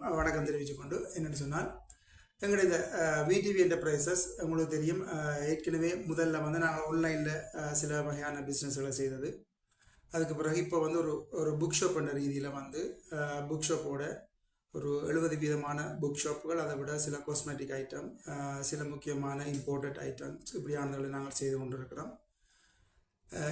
வணக்கம் தெரிவித்துக்கொண்டு என்னென்னு சொன்னால் எங்களுடைய இந்த விடிவி என்டர்பிரைசஸ் உங்களுக்கு தெரியும். ஏற்கனவே முதல்ல வந்து நாங்கள் ஆன்லைனில் சில வகையான பிஸ்னஸ்களை செய்தது. அதுக்கு பிறகு இப்போ வந்து ஒரு ஒரு புக் ஷாப் என்ற ரீதியில் வந்து புக் ஷாப்போட ஒரு எழுபது வீதமான புக் ஷாப்புகள் அதை விட சில காஸ்மெட்டிக் ஐட்டம் சில முக்கியமான இம்போர்ட்டட் ஐட்டம்ஸ் இப்படியானதை நாங்கள் செய்து கொண்டிருக்கிறோம். இருக்கிறோம்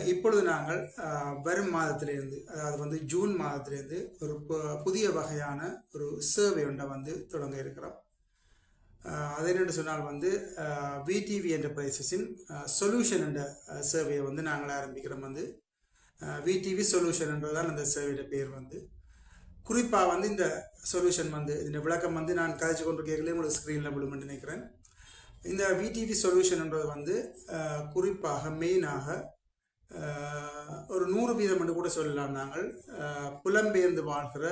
இப்பொழுது நாங்கள் வரும் மாதத்திலிருந்து அதாவது வந்து ஜூன் மாதத்திலிருந்து ஒரு பு- புதிய வகையான ஒரு சர்வே ஒன்றை வந்து தொடங்க இருக்கிறோம். அது என்னென்னு சொன்னால் வந்து விடிவி என்டர்பிரைசஸின் சொல்யூஷன் என்ற சர்வேயை வந்து நாங்கள் ஆரம்பிக்கிறோம் வந்து. விடிவி சொல்யூஷன் என்றதான் அந்த சர்வேயோட பேர் வந்து. குறிப்பாக வந்து இந்த சொல்யூஷன் வந்து இந்த விளக்கம் வந்து நான் கதைச்சு கொண்டு கேட்கல உங்களுக்கு ஸ்க்ரீனில் விழுமென்று நினைக்கிறேன். இந்த விடிவி சொல்யூஷன் என்றது வந்து குறிப்பாக மெயினாக ஒரு நூறு வீதம் என்று கூட சொல்லலாம் நாங்கள். புலம்பெயர்ந்து வாழ்கிற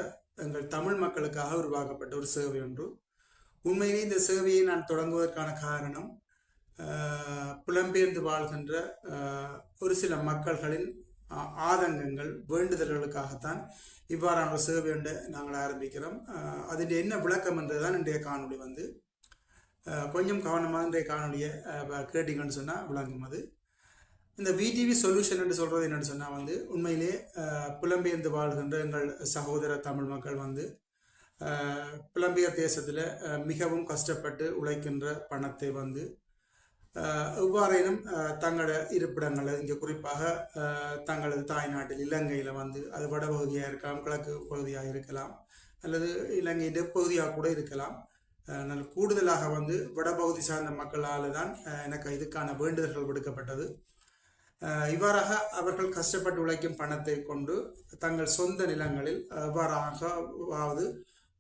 எங்கள் தமிழ் மக்களுக்காக உருவாக்கப்பட்ட ஒரு சேவை ஒன்று. உண்மையிலே இந்த சேவையை நான் தொடங்குவதற்கான காரணம் புலம்பெயர்ந்து வாழ்கின்ற ஒரு சில மக்கள்களின் ஆதங்கங்கள் வேண்டுதல்களுக்காகத்தான் இவ்வாறான ஒரு சேவை என்று நாங்கள் ஆரம்பிக்கிறோம். அதில் என்ன விளக்கம் என்றுதான் இன்றைய காணொலி வந்து. கொஞ்சம் கவனமாக இன்றைய காணொலியை கேட்டிங்கன்னு கேட்டீங்கன்னு சொன்னால் விளங்கும் அது. இந்த விடிவி சொல்யூஷன் என்று சொல்கிறது என்னன்னு சொன்னால் வந்து உண்மையிலே புலம்பெயர்ந்து வாழ்கின்ற எங்கள் சகோதர தமிழ் மக்கள் வந்து புலம்பெயர் தேசத்தில் மிகவும் கஷ்டப்பட்டு உழைக்கின்ற பணத்தை வந்து எவ்வாறேனும் தங்களோட இருப்பிடங்களை இங்கே குறிப்பாக தங்களது தாய்நாட்டில் இலங்கையில் வந்து அது வடபகுதியாக இருக்கலாம் கிழக்கு பகுதியாக இருக்கலாம் அல்லது இலங்கையின் பகுதியாக கூட இருக்கலாம் கூடுதலாக வந்து வடபகுதி சார்ந்த மக்களால் தான் எனக்கு இதுக்கான வேண்டுதல்கள் விடுக்கப்பட்டது. இவ்வாறாக அவர்கள் கஷ்டப்பட்டு உழைக்கும் பணத்தை கொண்டு தங்கள் சொந்த நிலங்களில் அவ்வாறாகவாவது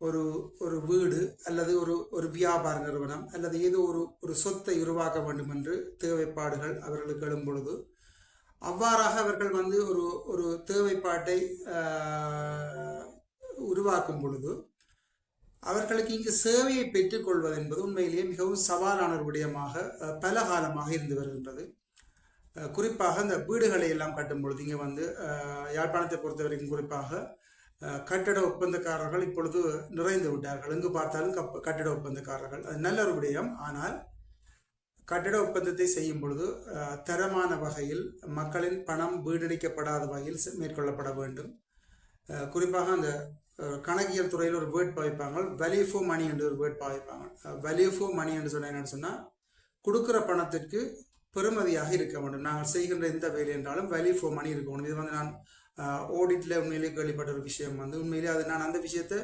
ஒரு ஒரு வீடு அல்லது ஒரு ஒரு வியாபார நிறுவனம் அல்லது ஏதோ ஒரு ஒரு சொத்தை உருவாக்க வேண்டும் என்று தேவைப்பாடுகள் அவர்களுக்கு எழும் பொழுது அவ்வாறாக அவர்கள் வந்து ஒரு ஒரு தேவைப்பாட்டை உருவாக்கும் பொழுது அவர்களுக்கு இங்கு சேவையை பெற்றுக்கொள்வது என்பது உண்மையிலேயே மிகவும் சவாலான ஒரு விடயமாக பல காலமாக இருந்து வருகின்றது. குறிப்பாக இந்த வீடுகளை எல்லாம் கட்டும் பொழுது இங்கே வந்து யாழ்ப்பாணத்தை பொறுத்த வரைக்கும் குறிப்பாக கட்டட ஒப்பந்தக்காரர்கள் இப்பொழுது நிறைந்து விட்டார்கள். எங்கு பார்த்தாலும் கப்ப கட்டட ஒப்பந்தக்காரர்கள். அது நல்ல ஒரு விடயம். ஆனால் கட்டட ஒப்பந்தத்தை செய்யும் பொழுது தரமான வகையில் மக்களின் பணம் வீடடிக்கப்படாத வகையில் மேற்கொள்ளப்பட வேண்டும். குறிப்பாக அந்த கணக்கியல் துறையில் ஒரு வேர்ட் பாவிப்பாங்க வேல்யூ மணி என்று ஒரு வேர்ட் பாவிப்பாங்க வேல்யூ மணி என்று சொன்னால் என்னென்னு சொன்னால் கொடுக்குற பணத்திற்கு பெறுமதியாக இருக்க வேண்டும். நாங்கள் செய்கின்ற எந்த வேலை என்றாலும் வேல்யூ ஃபார் மணி இருக்கணும் இது வந்து நான் ஆடிட்டில் உண்மையிலேயே கேள்விப்பட்ட ஒரு விஷயம் வந்து உண்மையிலேயே அது நான் அந்த விஷயத்தை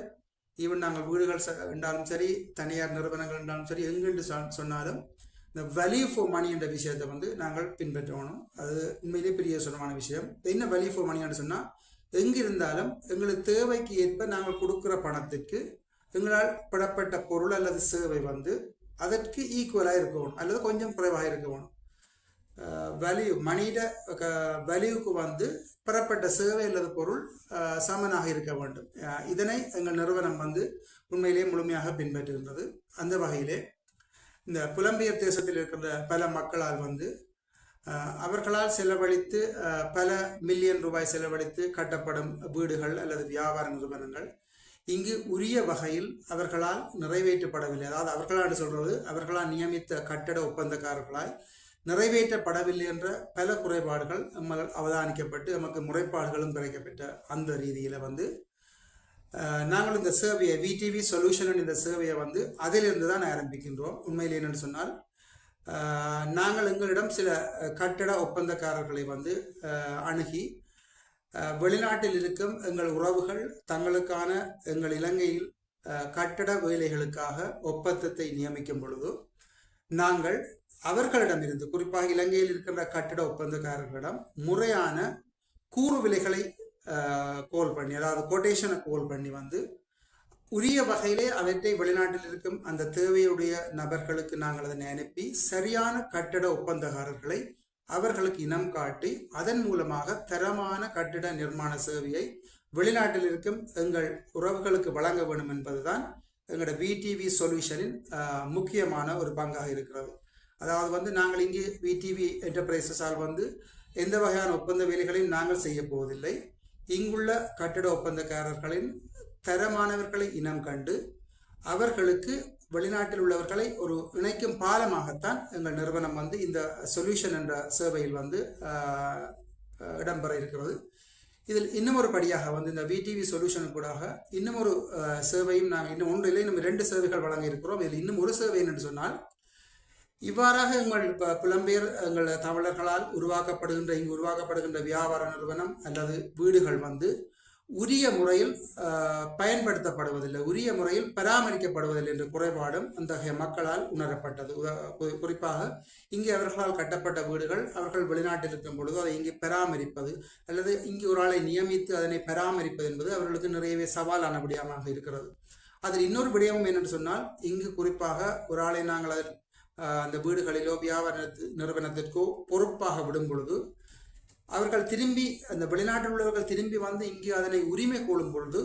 ஈவன் நாங்கள் வீடுகள் ச- என்றாலும் சரி தனியார் நிறுவனங்கள் என்றாலும் சரி எங்கென்று சொன்னாலும் இந்த வேல்யூ ஃபார் மணி என்ற விஷயத்தை வந்து நாங்கள் பின்பற்றணும். அது உண்மையிலேயே பெரிய சொந்தமான விஷயம். என்ன வேல்யூ ஃபார் மணின்னு சொன்னால் எங்கிருந்தாலும் எங்களுக்கு தேவைக்கு ஏற்ப நாங்கள் கொடுக்குற பணத்திற்கு எங்களால் பெறப்பட்ட பொருள் அல்லது சேவை வந்து அதற்கு ஈக்குவலாக இருக்கணும். அல்லது கொஞ்சம் குறைவாக இருக்கணும். வேல்யூ மணியிட வேல்யூக்கு வந்து பெறப்பட்ட சேவை அல்லது பொருள் சமனாக இருக்க வேண்டும். இதனை எங்கள் நிறுவனம் வந்து உண்மையிலே முழுமையாக பின்பற்றுகின்றது அந்த வகையிலே இந்த புலம்பெயர் தேசத்தில் இருக்கின்ற பல மக்களால் வந்து அவர்களால் செலவழித்து பல மில்லியன் ரூபாய் செலவழித்து கட்டப்படும் வீடுகள் அல்லது வியாபார நிறுவனங்கள் இங்கு உரிய வகையில் அவர்களால் நிறைவேற்றப்படவில்லை. அதாவது அவர்களால் சொல்றது அவர்களால் நியமித்த கட்டட ஒப்பந்தக்காரர்களாய் நிறைவேற்றப்படவில்லை என்ற பல குறைபாடுகள் நம்ம அவதானிக்கப்பட்டு நமக்கு முறைப்பாடுகளும் கிடைக்கப்பட்ட அந்த ரீதியில் வந்து நாங்கள் இந்த சேவையை விடிவி சொல்யூஷன் இந்த சேவையை வந்து அதிலிருந்து தான் ஆரம்பிக்கின்றோம். உண்மையில் என்னென்னு சொன்னால் நாங்கள் எங்களிடம் சில கட்டட ஒப்பந்தக்காரர்களை வந்து அணுகி வெளிநாட்டில் இருக்கும் எங்கள் உறவுகள் தங்களுக்கான எங்கள் இலங்கையில் கட்டட வேலைகளுக்காக ஒப்பந்தத்தை நியமிக்கும் பொழுது நாங்கள் அவர்களிடமிருந்து குறிப்பாக இலங்கையில் இருக்கின்ற கட்டிட ஒப்பந்தக்காரர்களிடம் முறையான கூறு விலைகளை கோல் பண்ணி அதாவது கொட்டேஷனை கோல் பண்ணி வந்து உரிய வகையிலே அவற்றை வெளிநாட்டில் இருக்கும் அந்த தேவையுடைய நபர்களுக்கு நாங்கள் அதனை அனுப்பி சரியான கட்டிட ஒப்பந்தக்காரர்களை அவர்களுக்கு இனம் காட்டி அதன் மூலமாக தரமான கட்டிட நிர்மாண சேவையை வெளிநாட்டில் இருக்கும் எங்கள் உறவுகளுக்கு வழங்க வேண்டும் என்பதுதான் எங்களோட விடிவி சொல்யூஷனின் முக்கியமான ஒரு பங்காக இருக்கிறது. அதாவது வந்து நாங்கள் இங்கே விடிவி என்டர்பிரைசஸால் வந்து எந்த வகையான ஒப்பந்த வேலைகளையும் நாங்கள் செய்ய போவதில்லை. இங்குள்ள கட்டிட ஒப்பந்தக்காரர்களின் தரமானவர்களை இனம் கண்டு அவர்களுக்கு வெளிநாட்டில் உள்ளவர்களை ஒரு இணைக்கும் பாலமாகத்தான் எங்கள் நிறுவனம் வந்து இந்த சொல்யூஷன் என்ற சேவையில் வந்து இடம்பெற இருக்கிறது. இதில் இன்னும் ஒரு படியாக வந்து இந்த விடிவி சொல்யூஷன் கூடாக இன்னும் ஒரு சேவையும் நாங்கள் இன்னும் ஒன்றில் இன்னும் ரெண்டு சேவைகள் வழங்க இருக்கிறோம். இதில் இன்னும் ஒரு சேவை என்று சொன்னால் இவ்வாறாக எங்கள் ப- புலம்பெயர் எங்கள் தமிழர்களால் உருவாக்கப்படுகின்ற இங்கு உருவாக்கப்படுகின்ற வியாபார நிறுவனம் அல்லது வீடுகள் வந்து உரிய முறையில் பயன்படுத்தப்படுவதில்லை உரிய முறையில் பராமரிக்கப்படுவதில்லை என்ற குறைபாடும் அத்தகைய மக்களால் உணரப்பட்டது. குறிப்பாக இங்கே அவர்களால் கட்டப்பட்ட வீடுகள் அவர்கள் வெளிநாட்டில் இருக்கும் பொழுது அதை இங்கே பராமரிப்பது அல்லது இங்கு ஒரு ஆளை நியமித்து அதனை பராமரிப்பது என்பது அவர்களுக்கு நிறையவே சவாலான விடயமாக இருக்கிறது. அதில் இன்னொரு விடயமும் என்னென்னு சொன்னால் இங்கு குறிப்பாக ஒரு ஆளை நாங்கள் அதில் அந்த வீடுகளிலோ வியாபார நிறுவனத்திற்கோ பொறுப்பாக விடும் பொழுது அவர்கள் திரும்பி அந்த வெளிநாட்டில் உள்ளவர்கள் திரும்பி வந்து இங்கே அதனை உரிமை கோரும் பொழுது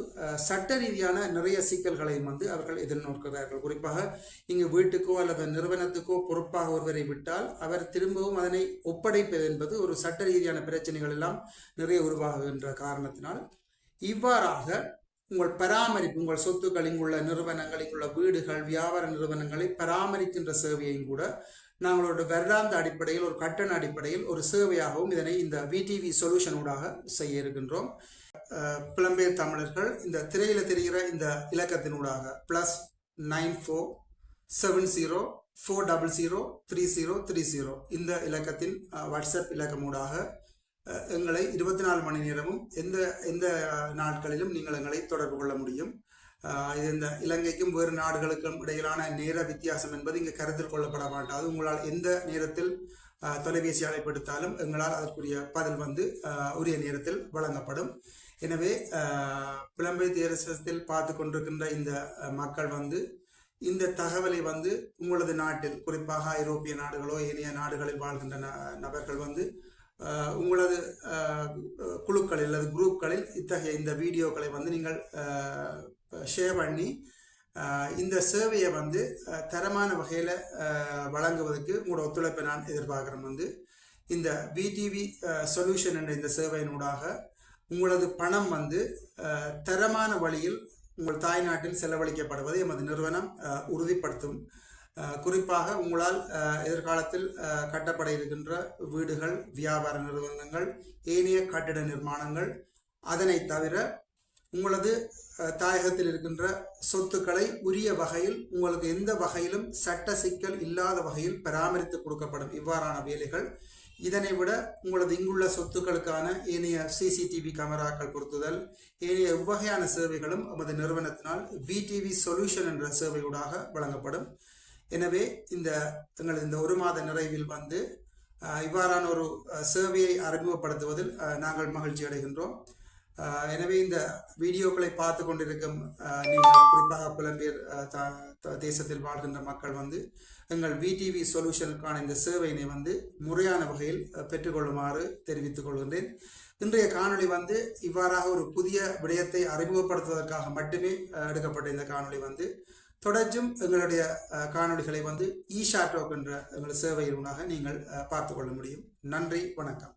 சட்ட ரீதியான நிறைய சிக்கல்களையும் வந்து அவர்கள் எதிர்நோக்கிறார்கள் குறிப்பாக இங்கு வீட்டுக்கோ அல்லது நிறுவனத்துக்கோ பொறுப்பாக ஒருவரை விட்டால் அவர் திரும்பவும் அதனை ஒப்படைப்பது என்பது ஒரு சட்ட ரீதியான பிரச்சனைகள் எல்லாம் நிறைய உருவாகுகின்ற காரணத்தினால் இவ்வாறாக உங்கள் பராமரிப்பு உங்கள் சொத்துக்கள் இங்குள்ள நிறுவனங்கள் இங்குள்ள வீடுகள் வியாபார நிறுவனங்களை பராமரிக்கின்ற சேவையையும் கூட நாங்களோட வருடாந்த அடிப்படையில் ஒரு கட்டண அடிப்படையில் ஒரு சேவையாகவும் இதனை இந்த விடிவி சொல்யூஷனூடாக செய்ய இருக்கின்றோம். புலம்பெயர் தமிழர்கள் இந்த திரையில தெரிகிற இந்த இலக்கத்தினூடாக plus nine four seven zero four double zero three zero three zero இந்த இலக்கத்தின் வாட்ஸ்அப் இலக்கமூடாக எங்களை இருபத்தி நாலு மணி நேரமும் எந்த எந்த நாட்களிலும் நீங்கள் எங்களை தொடர்பு கொள்ள முடியும். இந்த இலங்கைக்கும் வேறு நாடுகளுக்கும் இடையிலான நேர வித்தியாசம் என்பது இங்கே கருத்தில் கொள்ளப்பட மாட்டாது. உங்களால் எந்த நேரத்தில் தொலைபேசி அழைப்பெடுத்தாலும் எங்களால் அதற்குரிய பதில் வந்து உரிய நேரத்தில் வழங்கப்படும். எனவே அஹ், புலம்பெயர் தேசத்தில் பார்த்து கொண்டிருக்கின்ற இந்த மக்கள் வந்து இந்த தகவலை வந்து உங்களது நாட்டில் குறிப்பாக ஐரோப்பிய நாடுகளோ ஏனைய நாடுகளில் வாழ்கின்ற ந- நபர்கள் வந்து உங்களது குழுக்களில் அல்லது குரூப்களில் இத்தகைய இந்த வீடியோக்களை வந்து நீங்கள் ஷேர் பண்ணி இந்த சேவையை வந்து தரமான வகையில் வழங்குவதற்கு உங்களோட ஒத்துழைப்பை நான் எதிர்பார்க்குறேன் வந்து இந்த விடிவி சொல்யூஷன் என்ற இந்த சேவையினூடாக உங்களது பணம் வந்து தரமான வழியில் உங்கள் தாய்நாட்டில் செலவழிக்கப்படுவதை எமது நிறுவனம் உறுதிப்படுத்தும். குறிப்பாக உங்களால் எதிர்காலத்தில் கட்டப்பட இருக்கின்ற வீடுகள் வியாபார நிறுவனங்கள் ஏனைய கட்டிட நிர்மாணங்கள் அதனை தவிர உங்களது தாயகத்தில் இருக்கின்ற சொத்துக்களை உரிய வகையில் உங்களுக்கு எந்த வகையிலும் சட்ட சிக்கல் இல்லாத வகையில் பராமரித்து கொடுக்கப்படும் இவ்வாறான வேலைகள். இதனை விட உங்களது இங்குள்ள சொத்துக்களுக்கான ஏனைய சிசிடிவி கேமராக்கள் பொருத்துதல் ஏனைய எவ்வகையான சேவைகளும் நமது நிறுவனத்தினால் விடிவி சொல்யூஷன் என்ற சேவையூடாக வழங்கப்படும். எனவே இந்த எங்களது இந்த ஒரு மாத நிறைவில் வந்து இவ்வாறான ஒரு சேவையை அறிமுகப்படுத்துவதில் நாங்கள் மகிழ்ச்சி அடைகின்றோம். எனவே இந்த வீடியோக்களை பார்த்து கொண்டிருக்கும் நீங்கள் குறிப்பாக புலம்பெயர் த- த- தேசத்தில் வாழ்கின்ற மக்கள் வந்து எங்கள் விடிவி சொல்யூஷனுக்கான இந்த சேவையினை வந்து முறையான வகையில் பெற்றுக்கொள்ளுமாறு தெரிவித்துக் கொள்கின்றேன். இன்றைய காணொளி வந்து இவ்வாறாக ஒரு புதிய விடயத்தை அறிமுகப்படுத்துவதற்காக மட்டுமே எடுக்கப்பட்ட இந்த காணொளி வந்து தொடர்ச்சும் எங்களுடைய காணொலிகளை காணொளிகளை வந்து ஈஷா டோக் என்ற எங்கள் சேவையினூடாக நீங்கள் பார்த்துக்கொள்ள பார்த்து கொள்ள முடியும். நன்றி வணக்கம்.